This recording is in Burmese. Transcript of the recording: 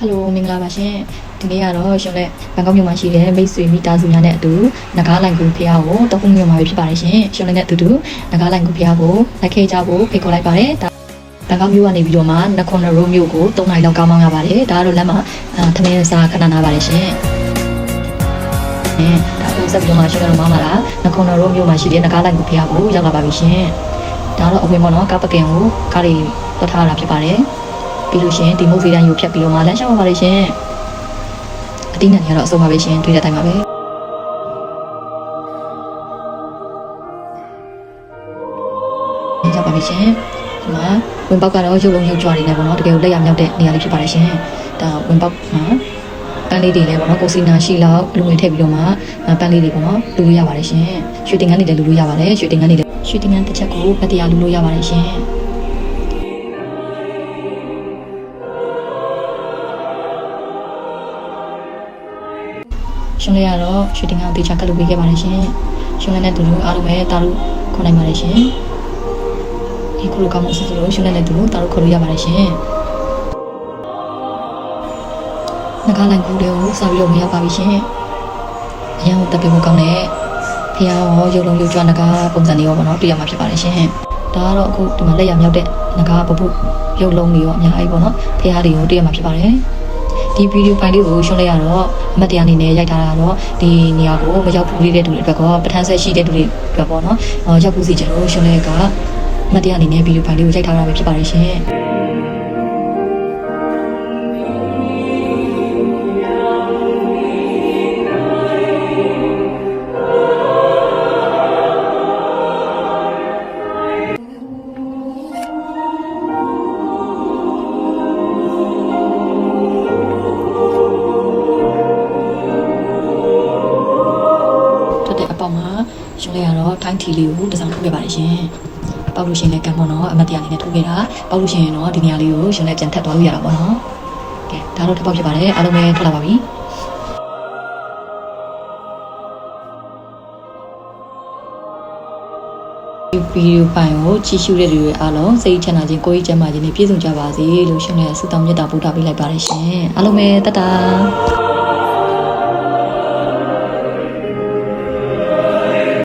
ဟယ်လိုမင်္ဂလာပါရှင်ဒီနေ့ကတော့ရှင်လက်ဘန်ကောက်မြို့မှာရှိတဲ့မိတ်ဆွေမိသားစုများနဲ့အတူနဂါးလိုင်ကူဖျားကိုတောက်ခုမြို့မှာပဲဖြစ်ပါတယ်ရှင်ရှင်လက်နဲ့အတူတူနဂါးလိုင်ကူဖျားကိုလိုက်ခဲ့ကြဖို့ဖိတ်ခေါ်လိုက်ပါတယ်ဒါဘန်ကောက်မြို့ကနေပြီးတော့မှနခွန်ရိုးမြို့ကို၃နိုင်လောက်ကောင်းမောင်းရပါတယ်ဒါကတော့လက်မှာအာသမင်းစားခဏနာပါတယ်ရှင်အဲဒါကိုဆက်ပြီးတော့မှရှင်လက်တို့မှာလာနခွန်ရိုးမြို့မှာရှိတဲ့နဂါးလိုင်ကူဖျားကိုရောက်လာပါပြီရှင်ဒါတော့အဝင်ပေါ့နော်ကားပကင်ကိုကားလေးတွတ်ထားတာဖြစ်ပါတယ် ပြီးလို့ရှရင်ဒီမုတ်ဖေးတန်းယူဖြတ်ပြီးတော့မှလမ်းလျှောက်ပါပါလေရှင်အတိနဲ့ကတော့အဆုံးပါပဲရှင်တွေ့တဲ့အတိုင်းပါပဲကြပါပြီရှင်ဒီမှာဝင်ပေါက်ကတော့ရုပ်လုံးရုပ်ကြွားနေတယ်ပေါ့နော်တကယ်ကိုလက်ရမြောက်တဲ့နေရာလေးဖြစ်ပါတယ်ရှင်ဒါဝင်ပေါက်မှာပန်းလေးတွေလည်းပေါ့နော်ကိုစီနာရှိလောက်လူငွေထည့်ပြီးတော့မှပန်းလေးတွေပေါ့နော်လူလို့ရပါတယ်ရှင်ရွှေတင်ငန်းတွေလည်းလူလို့ရပါတယ်ရွှေတင်ငန်းတွေလည်းရွှေတင်ငန်းတစ်ချက်ကိုဗတ်တရားလူလို့ရပါတယ်ရှင် ရှင်လေးကတော့ရှူတင်ကောင်တေချာကတ်လုပ်ပေးခဲ့ပါတယ်ရှင်ရှင်လေးနဲ့တူတူအားလုံးပဲတာလို့ခေါ်နိုင်ပါတယ်ရှင်ဒီခုလိုကောင်းမှုအစစ်စလို့ရှင်လေးနဲ့တူတူတာလို့ခေါ်လို့ရပါတယ်ရှင်ငကားလိုက်ကူတွေကိုစပြီးတော့မရပါပြီရှင်အရင်ကတက်ပြဖို့ကောင်းတဲ့ဖះရောရုပ်လုံးရုပ်ကြွငကားပုံစံတွေရောပေါ့နော်တွေ့ရမှာဖြစ်ပါတယ်ရှင်ဒါကတော့အခုဒီမှာလက်ရမြောက်တဲ့ငကားပပုရုပ်လုံးတွေရောအများကြီးပေါ့နော်ဖះတွေကိုတွေ့ရမှာဖြစ်ပါတယ် ဒီဗီဒီယိုဖိုင်လေးကိုရှင်းလိုက်ရတော့အမတ်တရားအနေနဲ့ရိုက်ထားတာတော့ဒီနေရာကိုမရောက်ဘူးလေးတဲ့သူတွေအတွက်ကပထန်းဆက်ရှိတဲ့သူတွေအတွက်ပေါ့နော်။အော်ရောက်ဘူးစီကျွန်တော်ရှင်းလိုက်ကအမတ်တရားအနေနဲ့ဗီဒီယိုဖိုင်လေးကိုရိုက်ထားတာပဲဖြစ်ပါတယ်ရှင်။ ရှင်လေးကတော့တိုင်းထီလေးကိုတစ်စောင်းထုတ်ခဲ့ပါတယ်ရှင်။ပေါက်လို့ရှင်လည်းကံပေါ့နော်အမတ်တရားအနေနဲ့ထုတ်ခဲ့တာပေါက်လို့ရှင်ရင်တော့ဒီနေရာလေးကိုရှင်လည်းပြန်ထပ်သွားလို့ရတာပေါ့နော်။ကဲဒါတော့တစ်ပေါက်ဖြစ်ပါတယ်အားလုံးပဲထွက်လာပါပြီ။ဒီဗီဒီယိုဖိုင်ကိုကြည့်ရှုတဲ့လူတွေအားလုံးစိတ်ချမ်းသာခြင်းကိုယ်ကြီးကျန်းမာခြင်းနဲ့ပြည့်စုံကြပါစေလို့ရှင်လည်းဆုတောင်းမေတ္တာပို့တာပေးလိုက်ပါတယ်ရှင်အားလုံးပဲတတ်တာ